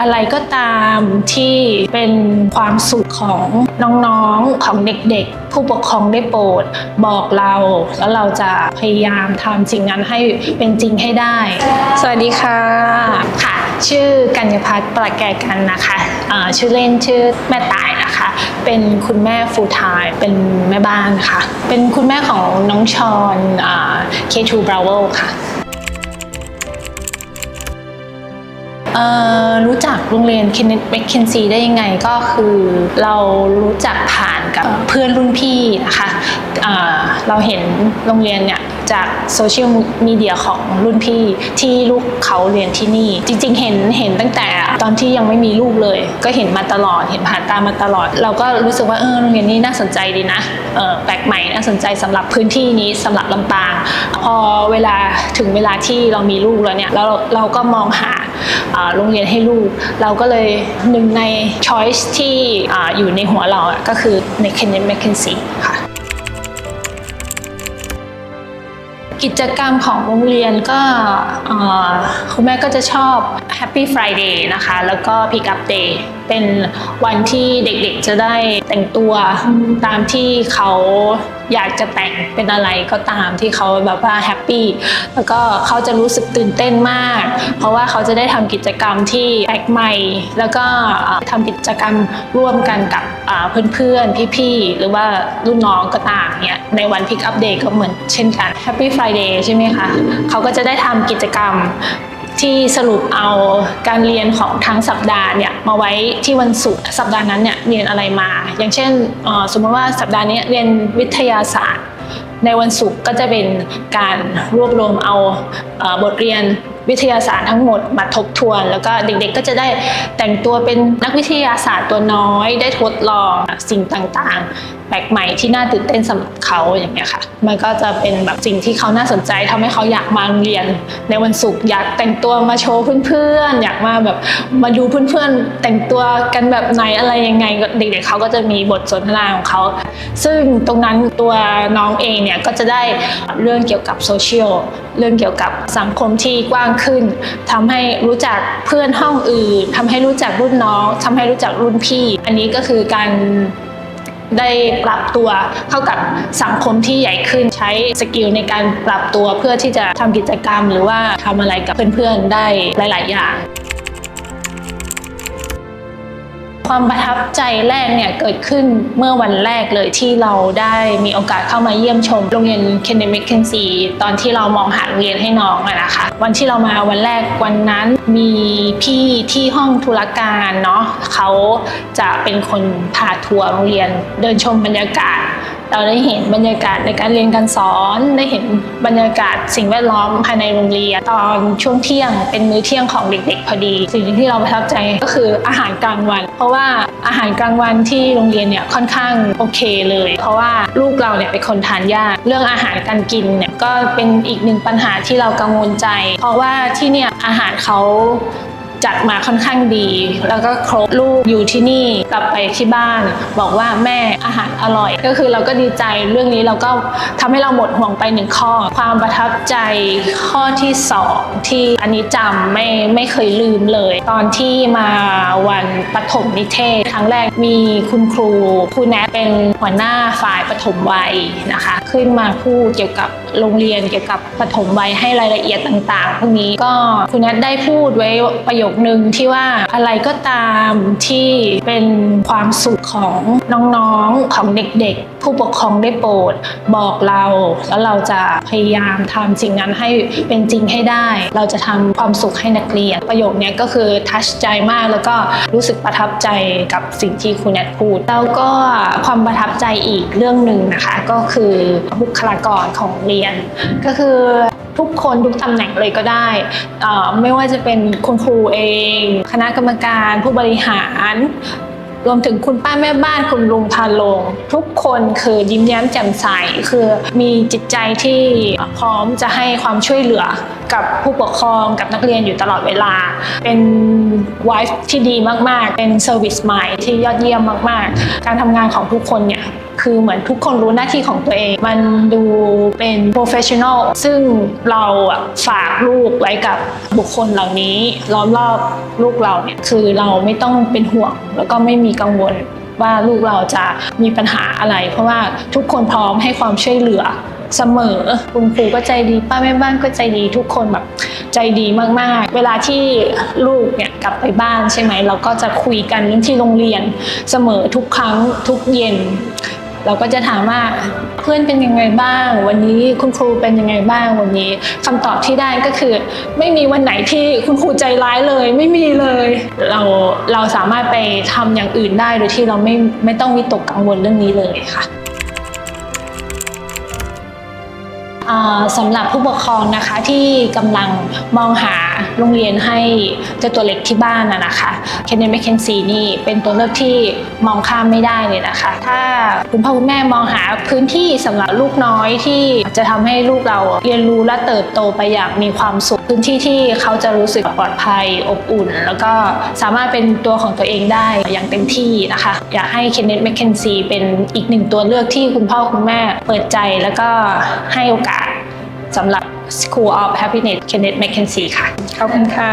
อะไรก็ตามที่เป็นความสุขของน้องๆของเด็กๆ ผู้ปกครองได้โปรดบอกเรา แล้วเราจะพยายามทำสิ่งนั้นให้เป็นจริงให้ได้ สวัสดีค่ะค่ะ ชื่อกัญญพัฒน์ประแกกันนะคะเอ่อชื่อเล่นชื่อแม่ตายนะคะ เป็นคุณแม่ฟู l ไทม์เป็นแม่บ้านค่ะ เป็นคุณแม่ของน้องชอนอ่า K2 Bravo ค่ะ รู้จักโรงเรียน Kenneth McKinsey ได้ยังไงก็คือเรารู้จักผ่านกับเพื่อนรุ่นพี่นะคะเเราเห็นโรงเรียนเนี่ยจากโซเชียลมีเดียของรุ่นพี่ที่ลูกเขาเรียนที่นี่ จริงๆ เห็นเห็นตั้งแต่ตอนที่ยังไม่มีลูกเลย ก็เห็นมาตลอดเห็นผ่านตามาตลอด เราก็รู้สึกว่าเออโรงเรียนนี้น่าสนใจดีนะแปลกใหม่น่าสนใจสำหรับพื้นที่นี้สำหรับลำปาง พอเวลาถึงเวลาที่เรามีลูกแล้วเนี่ยแล้วเราเราก็มองหา โรงเรียนให้ลูก เราก็เลยหนึ่งใน choice ที่ออยู่ในหัวเราก็คือใน Kenneth McKinsey ค่ะกิจกรรมของโรงเรียนก็คุณแม่ก็จะชอบ Happy Friday นะคะ แล้วก็ Pick Up Day เป็นวันที่เด็กๆจะได้แต่งตัวตามที่เขา อยากจะแต่งเป็นอะไรก็ตามที่เขาแบบว่าแฮปปี้แล้วก็เขาจะรู้สึกตื่นเต้นมาก เพราะว่าเขาจะได้ทำกิจกรรมที่แปลกใหม่ แล้วก็เอ่อทำกิจกรรมร่วมกันกับอ่าเพื่อนๆ พี่ๆ หรือว่ารุ่นน้องก็ตามเนี่ยในวัน Pick Up Day ก็เหมือนเช่นกัน Happy Friday ใช่ไหมคะเขาก็จะได้ทำกิจกรรม ที่สรุปเอาการเรียนของทั้งสัปดาห์เนี่ยมาไว้ที่วันศุกร์สัปดาห์นั้นเนี่ยเรียนอะไรมา อย่างเช่นสมมติว่าสัปดาห์นี้เรียนวิทยาศาสตร์ ในวันศุกร์ก็จะเป็นการรวบรวมเอาบทเรียนวิทยาศาสตร์ทั้งหมดมาทบทวน แล้วก็เด็กๆก็จะได้แต่งตัวเป็นนักวิทยาศาสตร์ตัวน้อย ได้ทดลองสิ่งต่างๆ แปลกใหม่ที่น่าตื่นเต้นสำหรับเขาอย่างเงี้ยค่ะ มันก็จะเป็นแบบสิ่งที่เขาน่าสนใจทำให้เขาอยากมาโรงเรียน ในวันศุกร์อยากแต่งตัวมาโชว์เพื่อนๆอยากมาแบบมาดูเพื่อนๆ แต่งตัวกันแบบไหนอะไรยังไงเด็กๆเขาก็จะมีบทสนทนาของเขา ซึ่งตรงนั้นตัวน้องเองเนี่ยก็จะได้เรื่องเกี่ยวกับโซเชียลเรื่องเกี่ยวกับสังคมที่กว้างขึ้นทำให้รู้จักเพื่อนห้องอื่นทำให้รู้จักรุ่นน้องทำให้รู้จักรุ่นพี่ อันนี้ก็คือการ ได้ปรับตัวเข้ากับสังคมที่ใหญ่ขึ้นใช้สกิลในการปรับตัวเพื่อที่จะทำกิจกรรม หรือว่าทำอะไรกับเพื่อนๆได้หลาย ๆ อย่าง ความประทับใจแรกเนี่ยเกิดขึ้นเมื่อวันแรกเลยที่เราได้มีโอกาสเข้ามาเยี่ยมชมโรงเรียนเคนเนมิคเคนซีตอนที่เรามองหาโรงเรียนให้น้องอะนะคะ วันที่เรามาวันแรกวันนั้นมีพี่ที่ห้องธุรการเนาะเขาจะเป็นคนพาทัวร์โรงเรียนเดินชมบรรยากาศ เราได้เห็นบรรยากาศในการเรียนการสอน ได้เห็นบรรยากาศสิ่งแวดล้อมภายในโรงเรียนตอนช่วงเที่ยงเป็นมื้อเที่ยงของเด็ก ๆ พอดี สิ่งที่เราประทับใจก็คืออาหารกลางวัน เพราะว่าอาหารกลางวันที่โรงเรียนเนี่ยค่อนข้างโอเคเลย เพราะว่าลูกเราเนี่ยเป็นคนทานยากเรื่องอาหารการกินเนี่ยก็เป็นอีกหนึ่งปัญหาที่เรากังวลใจ เพราะว่าที่เนี่ยอาหารเขา จัดมาค่อนข้างดี แล้วก็ครบลูกอยู่ที่นี่กลับไปที่บ้าน บอกว่าแม่อาหารอร่อย ก็คือเราก็ดีใจเรื่องนี้เราก็ทำให้เราหมดห่วงไปหนึ่งข้อ ความประทับใจข้อที่สองที่อันนี้จำไม่ไม่เคยลืมเลย ตอนที่มาวันปฐมนิเทศ ครั้งแรกมีคุณครูครูแนทเป็นหัวหน้าฝ่ายปฐมวัยนะคะ ขึ้นมาพูดเกี่ยวกับโรงเรียนเกี่ยวกับปฐมวัยให้รายละเอียดต่างๆพวกนี้ก็คุณแนทได้พูดไว้ประโยคนึงที่ว่าอะไรก็ตามที่เป็นความสุขของน้องๆของเด็กๆผู้ปกครองได้โปรดบอกเราแล้วเราจะพยายามทำสิ่งนั้นให้เป็นจริงให้ได้ เราจะทำความสุขให้นักเรียน ประโยคนี้ก็คือทัชใจมากแล้วก็รู้สึกประทับใจกับสิ่งที่คุณแนทพูดแล้วก็ความประทับใจอีกเรื่องหนึ่งนะคะก็คือบุคลากรของเรียน ก็คือทุกคนทุกตำแหน่งเลยก็ได้ ไม่ว่าจะเป็นคุณครูเอง คณะกรรมการผู้บริหาร รวมถึงคุณป้าแม่บ้านคุณลุงพาลง ทุกคนคือยิ้มแย้มแจ่มใสคือมีจิตใจที่พร้อมจะให้ความช่วยเหลือกับผู้ปกครองกับนักเรียนอยู่ตลอดเวลา เป็นวายที่ดีมาก ๆ เป็นเซอร์วิสใหม่ที่ยอดเยี่ยมมาก ๆ การทำงานของทุกคนเนี่ย คือเหมือนทุกคนรู้หน้าที่ของตัวเอง มันดูเป็น professional ซึ่งเราฝากลูกไว้กับบุคคลเหล่านี้ล้อมรอบลูกเราเนี่ยคือเราไม่ต้องเป็นห่วง แล้วก็ไม่มีกังวลว่าลูกเราจะมีปัญหาอะไร เพราะว่าทุกคนพร้อมให้ความช่วยเหลือเสมอคุณครูก็ใจดีป้าแม่บ้านก็ใจดีทุกคนแบบใจดีมากๆ เวลาที่ลูกเนี่ยกลับไปบ้านใช่ไหม เราก็จะคุยกันเรื่องที่โรงเรียนเสมอทุกครั้งทุกเย็น เราก็จะถามว่าเพื่อนเป็นยังไงบ้าง วันนี้คุณครูเป็นยังไงบ้างวันนี้คำตอบที่ได้ก็คือ ไม่มีวันไหนที่คุณครูใจร้ายเลย ไม่มีเลย เราเราสามารถไปทำอย่างอื่นได้โดยที่เราไม่ไม่ต้องวิตกกังวลเรื่องนี้เลยค่ะ สำหรับผู้ปกครองนะคะที่กำลังมองหาโรงเรียนให้เจ้าตัวเล็กที่บ้านนะคะเคนเน m ม k เคนซีนี่เป็นตัวเลือกที่มองข้ามไม่ได้เลยนะคะ ถ้าคุณพ่อคุณแม่มองหาพื้นที่สำหรับลูกน้อยที่จะทำให้ลูกเราเรียนรู้และเติบโตไปอย่างมีความสุข พื้นที่ที่เขาจะรู้สึกปลอดภัยอบอุ่น แล้วก็สามารถเป็นตัวของตัวเองได้อย่างเต็มที่นะคะ อยากให้เคนเน m ม k เคนซีเป็นอีกหนึ่งตัวเลือกที่คุณพ่อคุณแม่เปิดใจแล้วก็ให้โอกาส สำหรับ School of Happiness Kenneth Mackenzie ค่ะ ขอบคุณค่ะ